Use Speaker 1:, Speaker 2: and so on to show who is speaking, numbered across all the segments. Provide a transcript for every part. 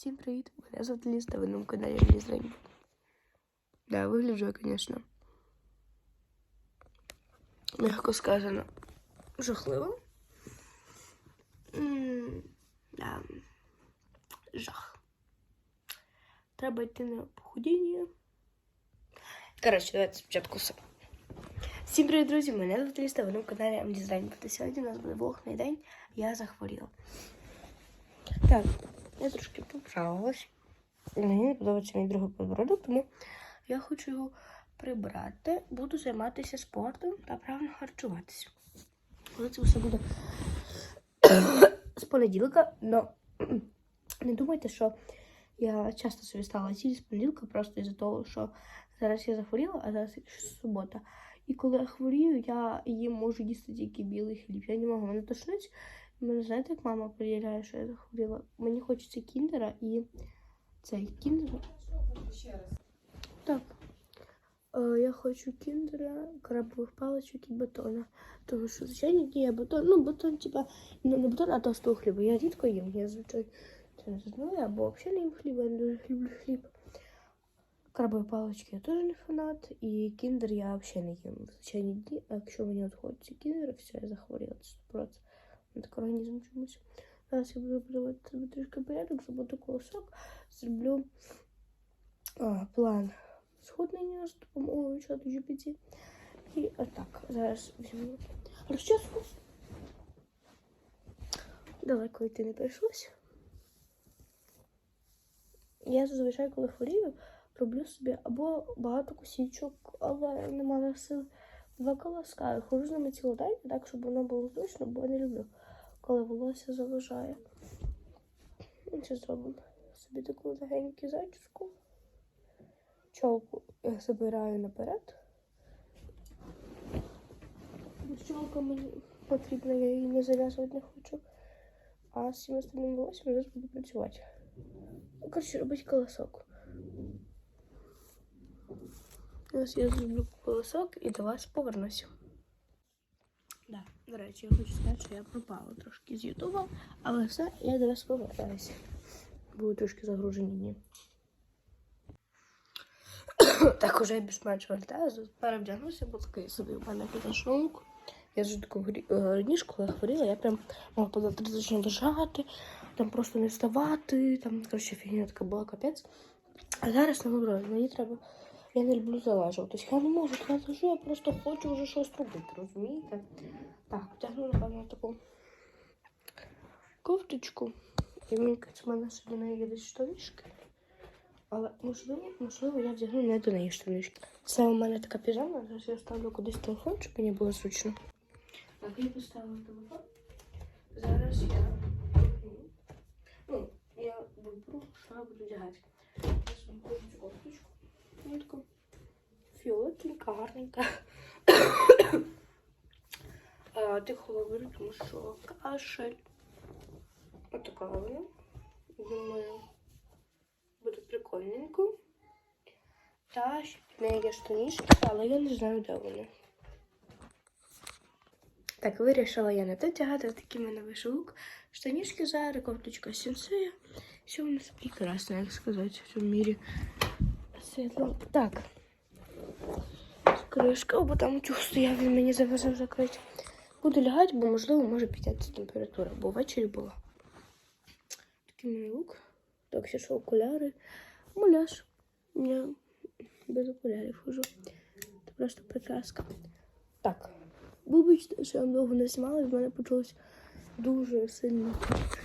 Speaker 1: Всім привіт! Мене звати Ліз, та ви на каналі Ліз Рейнбо. Да, вигляджу я, звісно. Мягко сказано, жахливо. М, Да. Жах. Треба йти на похудіння. Коротше, давайте спочатку все. Всім привіт, друзі! Мене звати Ліз, та ви на каналі Амліз Рейнбо. Та сьогодні у нас буде влогний день. Я захворіла. Так, Я трошки поправилась. Мені не подобається мій другий подбородок, тому я хочу його прибрати. Буду займатися спортом та правильно харчуватися. Коли це все буде з понеділка, але не думайте, що я часто собі стала ціль з понеділка, просто із-за того, що зараз я захворіла, а зараз субота. І коли я хворію, я їм можу їсти тільки білий хліб. Я не можу, мене тошнить. Мене знаєте, як мама перевіряє, що я захворіла. Мені хочеться кіндера і цей кіндер. Так. Е, я хочу кіндера, крабових паличок і батона. Тому що, звичайно, є батон. Ну, батон, типа, ну, не батон, а тостого хліба. Я рідко їм, я звичайно це не знаю, або взагалі не їм хліба, я не дуже люблю хліб. Крабові палички я теж не фанат. І кіндер я взагалі не їм в звичайні дні. А якщо мені от хочеться кіндера, все, я захворіла. Це 100%. Так організм чомусь. Зараз я буду себе трішки порядок, зроблю колосок, зроблю а, план сходнення з допомогою чату GPT. І отак. Зараз візьму розческу. Далеко йти не прийшлось. Я зазвичай, коли хворію, роблю собі або багато косічок, але немає сил. Два колоска. Хожу з ними цілий день, так, щоб воно було зручно, бо я не люблю, коли волосся заважає. І Це зробимо собі таку легеньку зачіску. Чолку я забираю наперед. Чолка мені потрібна, я її не зав'язувати не хочу. А з цим остальним волоссям зараз буду працювати. Ну, Коротше, робити колосок. Ось я зроблю колосок і до вас повернуся. Да, до речі, я хочу сказати, що я пропала трошки з Ютуба, але все, я до вас повертаюся. Були трошки загружені дні. так уже я більш-менш вертаю, перевдягнуся, бо такий собі в мене підошов. Я ж таку грі- е, коли я хворіла, я прям могла по 30 лежати, там просто не вставати, там, коротше, фігня така була капець. А зараз наоборот, мені треба. Я не люблю залежуватись. Я не можу, я я просто хочу вже щось робити, розумієте? Так, втягну, напевно, таку кофточку. І мені в мене собі на неї десь штанишки. Але можливо, можливо, я вдягну не до неї штанишки. Це у мене така піжама, зараз я ставлю кудись телефон, щоб мені було зручно. Так, я поставила телефон. Зараз я. Ну, я виберу, що я буду вдягати. Я собі кофточку. Вона гарненька. а, тихо говорю, тому що кашель. Отака вона. Думаю, буде прикольненько. Та в є штанішки, але я не знаю, де вони. Так, вирішила я не те тягати, такий мене вийшов лук. Штанішки зараз, кофточка сенсея. Все у нас прекрасно, як сказати, в цьому мірі. Світло. Так. Кришка, бо там утюг стояв, він мені заважав закрити. Буду лягати, бо можливо може піднятися температура, бо ввечері була. Такий мій лук. Так, ще що окуляри. Муляж. Я без окулярів хожу. Це просто прекраска. Так. Вибачте, що я довго не знімала, від мене почалось дуже сильно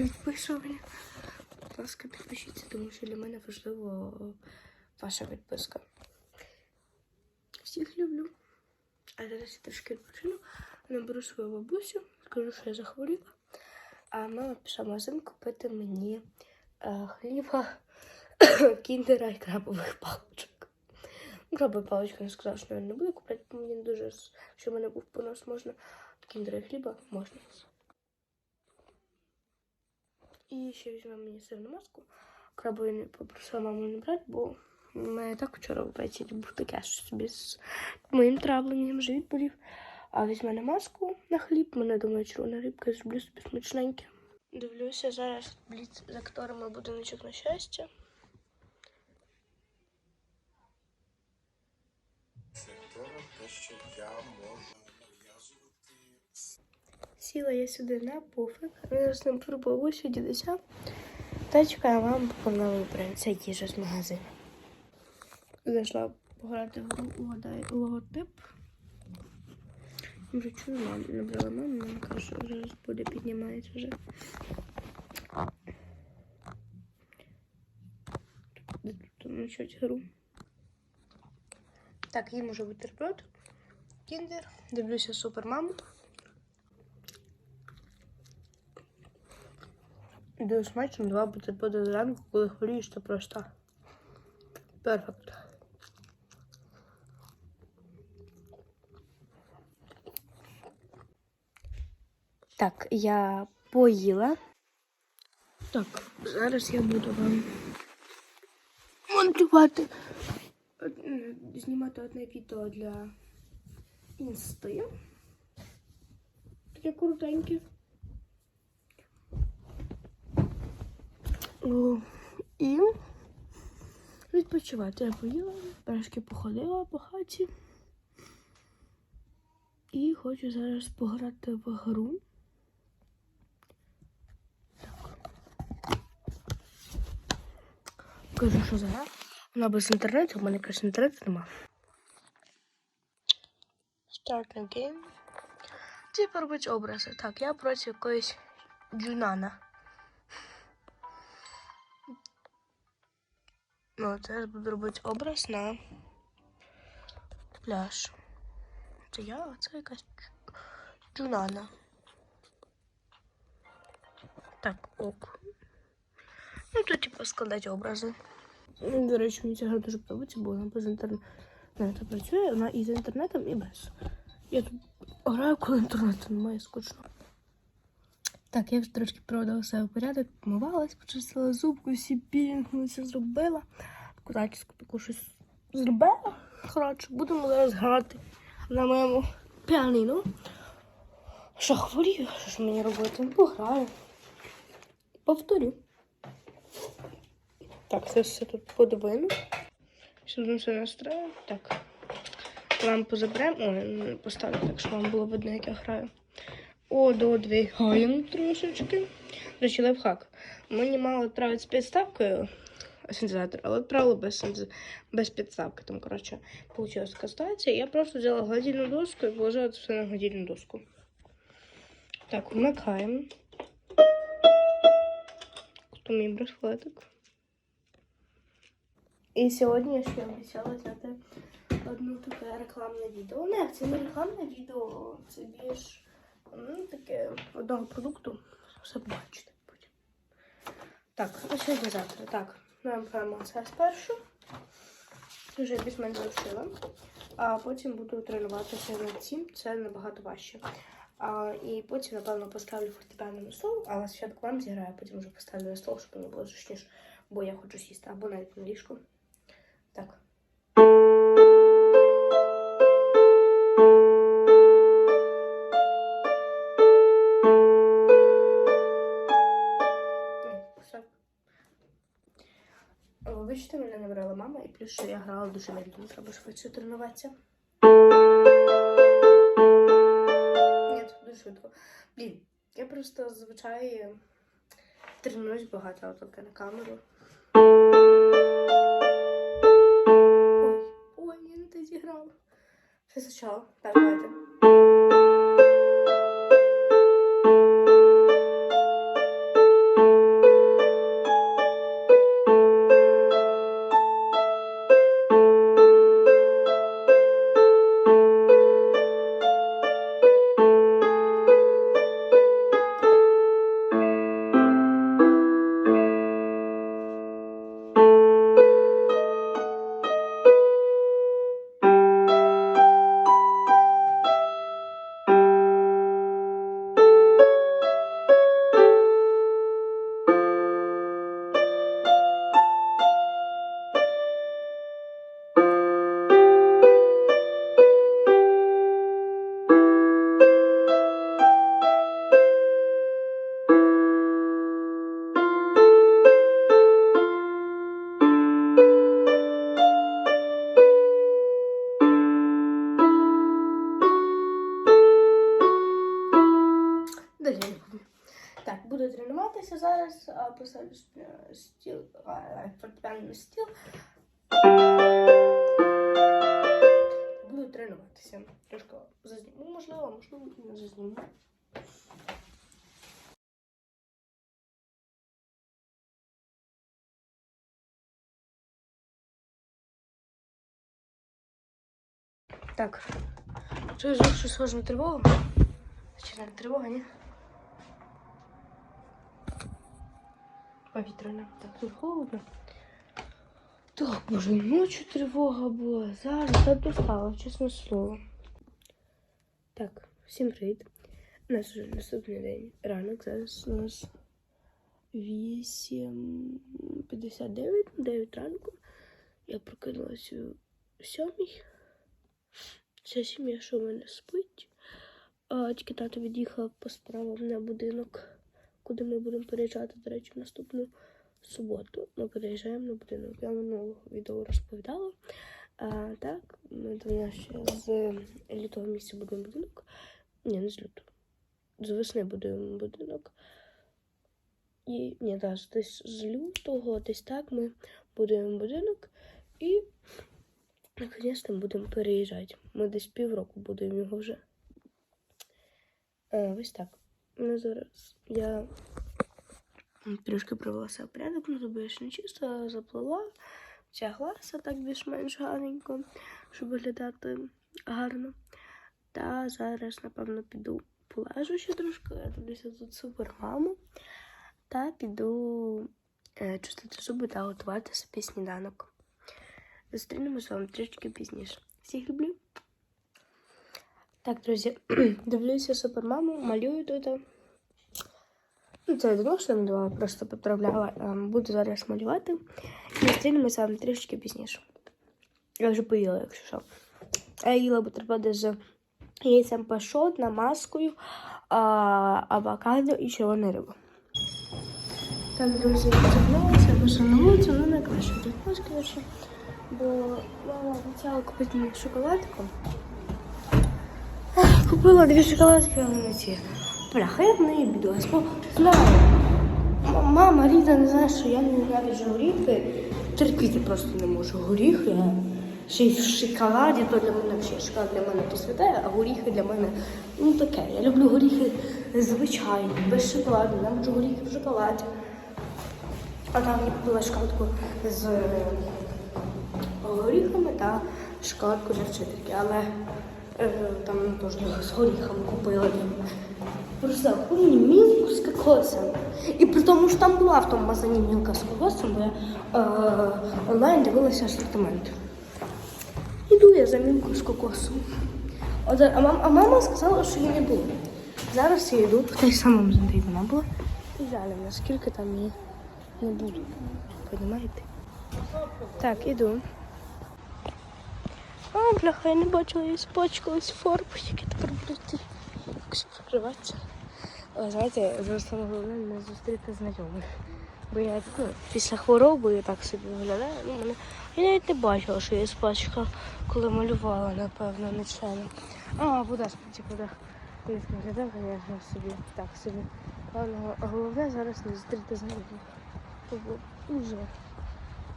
Speaker 1: відписування. Будь ласка, підпишіться, тому що для мене важливо ваша відписка. Всіх люблю. А зараз я трошки відпочину. Наберу свою бабусю, скажу, що я захворіла. А мама пішла магазин купити мені е, хліба, кіндера і крабових паличок. Ну, Крабові палички не сказала, що він не буде купляти, бо мені дуже, що в мене був понос, можна. Кіндера і хліба можна. І ще візьмемо мені сирну маску. Крабові попросила маму не брати, бо у мене так вчора ввечері був таке собі з моїм травленням живіт болів. А візьме на маску на хліб, мене думаю, червона рибка, зроблю собі смачненьке. Дивлюся зараз бліц з акторами будиночок на щастя.
Speaker 2: Я
Speaker 1: Сіла я сюди на пуфик, зараз ним пробувався дідуся. Та чекаю поки вона вибере. Їжа з магазину. Зайшла пограти в логотип. Може, чую, мам, набрала маму, мама каже, що зараз буде піднімається вже. Де тут почать гру? Так, їм уже бутерброд. Кіндер. Дивлюся супермаму. Дуже смачно два бутерброди зранку, коли хворієш, то просто перфект. Так, я поїла. Так, зараз я буду вам монтувати, е, знімати одне відео для інсти. Таке крутеньке. І відпочивати. Я поїла, трошки походила по хаті. І хочу зараз пограти в гру. Кажу, що за гра. Вона без інтернету, у мене якраз інтернету нема. Start new game. Тепер робити образи. Так, я проти якоїсь Джунана. Ну, зараз буду робити образ на пляж. Це я, а це якась Джунана. Так, ок. Ну, тут, типу, складати образи. Ну, До речі, мені ця гра дуже подобається, бо вона без інтернету працює, вона і з інтернетом, і без. Я тут граю, коли інтернету немає, скучно. Так, я вже трошки проводила себе в порядок, помивалась, почистила зубку, всі все зробила. Таку зачіску таку щось зробила. Коротше, будемо зараз грати на моєму піаніно. Що хворію, що ж мені робити? Пограю. Повторю. Так, це все тут подвину. Сюди все настрою. Так. Лампу заберемо. Ой, поставлю так, щоб вам було видно, як я граю. О, додвигаємо трошечки. До речі, лайфхак. Мені мало відправити з підставкою синтезатор, але відправили без, без підставки. Там, коротше, вийшла така ситуація. Я просто взяла гладильну доску і положила це все на гладильну доску. Так, вмикаємо. Мій браслетик. І сьогодні я ще обіцяла зняти одну таке рекламне відео. Не, це не рекламне відео, це більш ну, таке одного продукту. Все побачите потім. Так, а сьогодні завтра. Так, ми беремо це спершу. Вже більш-менш завшила. А потім буду тренуватися над цим. Це набагато важче. А, і потім, напевно, поставлю фортепіано на стол, але спочатку вам зіграю, потім вже поставлю на стол, щоб мені було зручніше, бо я хочу сісти або навіть на ліжку. Так. Вибачте, мене не брала мама, і плюс, що я грала дуже медленно, треба швидше тренуватися. Дуже швидко. Блін, я просто зазвичай тренуюсь багато, тільки на камеру. Ой, ой, я не те зіграла. Все спочатку. Так, давайте. Буду тренуватися зараз, поставлю стіл, на стіл. Буду тренуватися. Трошки зазніму, можливо, можливо, не зазніму. Так. Ж, що схоже на тривогу? Чи не тривога, Повітряна. Так, тут холодно. Так, боже, ночі тривога була. Зараз достало, чесне слово. Так, всім привіт. У нас вже наступний день. Ранок. Зараз у нас 8.59, 9 ранку. Я прокинулася о 7. Ця сім'я, що в мене спить. А, тільки тато від'їхав по справам на будинок, куди ми будемо переїжджати, до речі, в наступну суботу. Ми переїжджаємо на будинок. Я минулого відео розповідала. А, так, ми нас ще з лютого місяця будемо будинок. Ні, не з лютого. З весни будуємо будинок. І ні, так, десь з лютого, десь так ми будуємо будинок і наконец-то будемо переїжджати. Ми десь півроку будуємо його вже. Е, ось так. Ну, зараз я трішки привела себе в порядок, ну зробила ще не чисто, заплела, втяглася так більш-менш гарненько, щоб виглядати гарно. Та зараз, напевно, піду полежу ще трошки, я дивлюся тут супер маму. Та піду е, чистити зуби та готувати собі сніданок. Зустрінемося з вами трішки пізніше. Всіх люблю. Так, друзі, дивлюся супермаму, малюю тут. Ну, це я давно що малювала, просто поправляла. Ем, Буду зараз малювати. І зустрінемося з вами трішки пізніше. Я вже поїла, якщо що. Я їла бутерброди з яйцем пашот, намазкою, авокадо і червоною рибою. Так, друзі, повернулася, пішла на вулицю, ну найкраще тут коротше. Бо мама обіцяла купити мені шоколадку. Купила дві шоколадки, ці. Бляха, я в неї бо знаю. Мама Ріда не знає, що я ненавиджу горіхи. Терпіти просто не можу. Горіхи. Ще й в шоколаді, то для мене ще шоколад для мене то а горіхи для мене ну таке. Я люблю горіхи звичайні, без шоколаду. Я люблю горіхи в шоколаді. А там я купила шоколадку з е, горіхами та шоколадку для вчительки, але е, там теж з горіхами купила. Просто мені мілку з кокосом. І при тому, що там була в тому магазині мілка з кокосом, я е, онлайн дивилася асортимент. Іду я за мілку з кокосом. А, мам, а мама сказала, що її не було. Зараз я йду, в той самому зонді вона була. І далі, наскільки там її не буду. Понимаєте? Так, іду. А, бляха, я не бачила, я спачкалась фарбу, які тепер будуть якось покриватися. Але знаєте, вже саме головне не зустріти знайомих. Бо я ну, після хвороби я так собі виглядаю. Ну, мене... Я навіть не бачила, що я спачкала, коли малювала, напевно, нечайно. А, вода спочатку, вода. Я виглядав, звісно, собі так собі. Але головне зараз не зустріти знайомих. Це дуже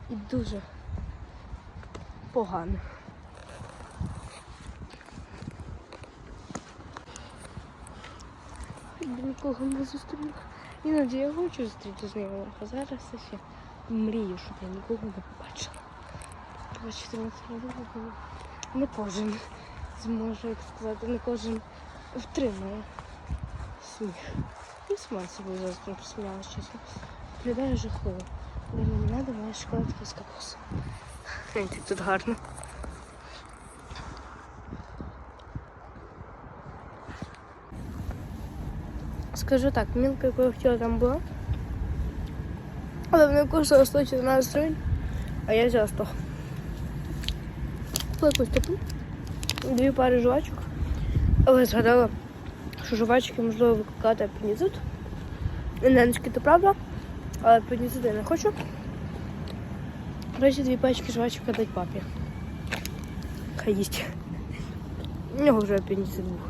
Speaker 1: і дуже погано. До нікого не зустріла. Іноді я хочу зустріти знайомих, а зараз я ще мрію, щоб я нікого не побачила. На цьому випадку не кожен зможе, як сказати, не кожен втримає сміх. І сама собою зараз не посміялась, чесно. Виглядає жахливо. Мені треба моя шоколадка з кокосом. Гляньте, тут гарно. Скажу так, мілка, там була. Але вона коштувала 114 гривень, а я взяла 100. Купила якусь таку, дві пари жвачок. Але згадала, що жвачки можливо викликати апендицит. Ненечки, то правда, але апендицит я не хочу. Короче, дві пачки жвачок дать папі. Хай їсть. У нього вже апендицит був.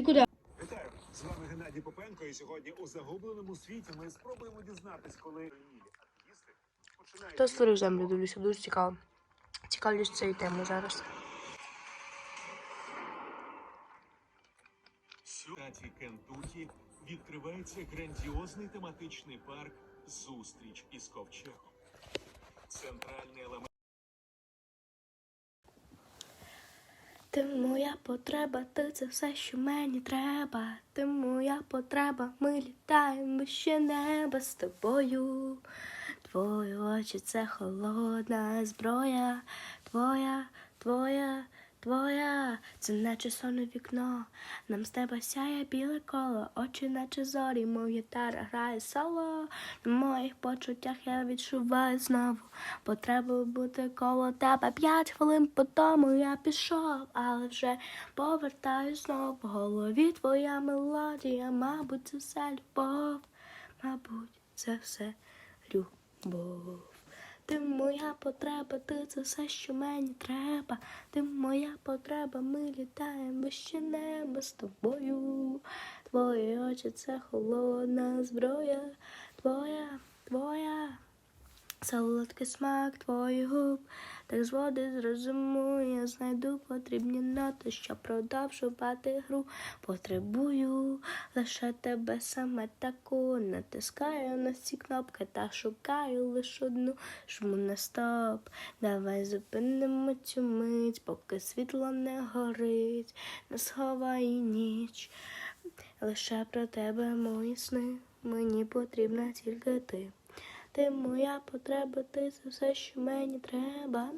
Speaker 1: Ти куди?
Speaker 3: Вітаю! З вами Геннадій Попенко, і сьогодні у загубленому світі ми спробуємо дізнатись, коли
Speaker 1: Хто створив землю? Дивлюся, дуже цікаво. Цікавлюсь цією темою зараз.
Speaker 4: В штаті Кентукі відкривається грандіозний тематичний парк Зустріч із ковчегом. Центральний елемент
Speaker 1: Ти моя потреба, ти це все, що мені треба. Ти моя потреба, ми літаємо вище неба з тобою. Твої очі це холодна зброя, твоя, твоя, твоя, це наче сонне вікно. Нам з тебе сяє біле коло, очі, наче зорі, мов гітара грає соло. На моїх почуттях я відчуваю знову потребу бути коло тебе. П'ять хвилин по тому я пішов, але вже повертаюсь знов. В голові твоя мелодія, мабуть, це все любов, мабуть, це все любов. Ти моя потреба, ти це все, що мені треба. Ти моя потреба, ми літаємо вище неба з тобою. Твої очі це холодна зброя, твоя, твоя. Солодкий смак твоїх губ, так зводить з розуму, я знайду потрібні ноти, щоб продовжувати гру. Потребую лише тебе саме таку. Натискаю на всі кнопки та шукаю лише одну. Жму на стоп. Давай зупинимо цю мить, поки світло не горить, не сховає ніч. Лише про тебе мої сни, мені потрібна тільки ти. Ти моя потреба, ти це все, що мені треба.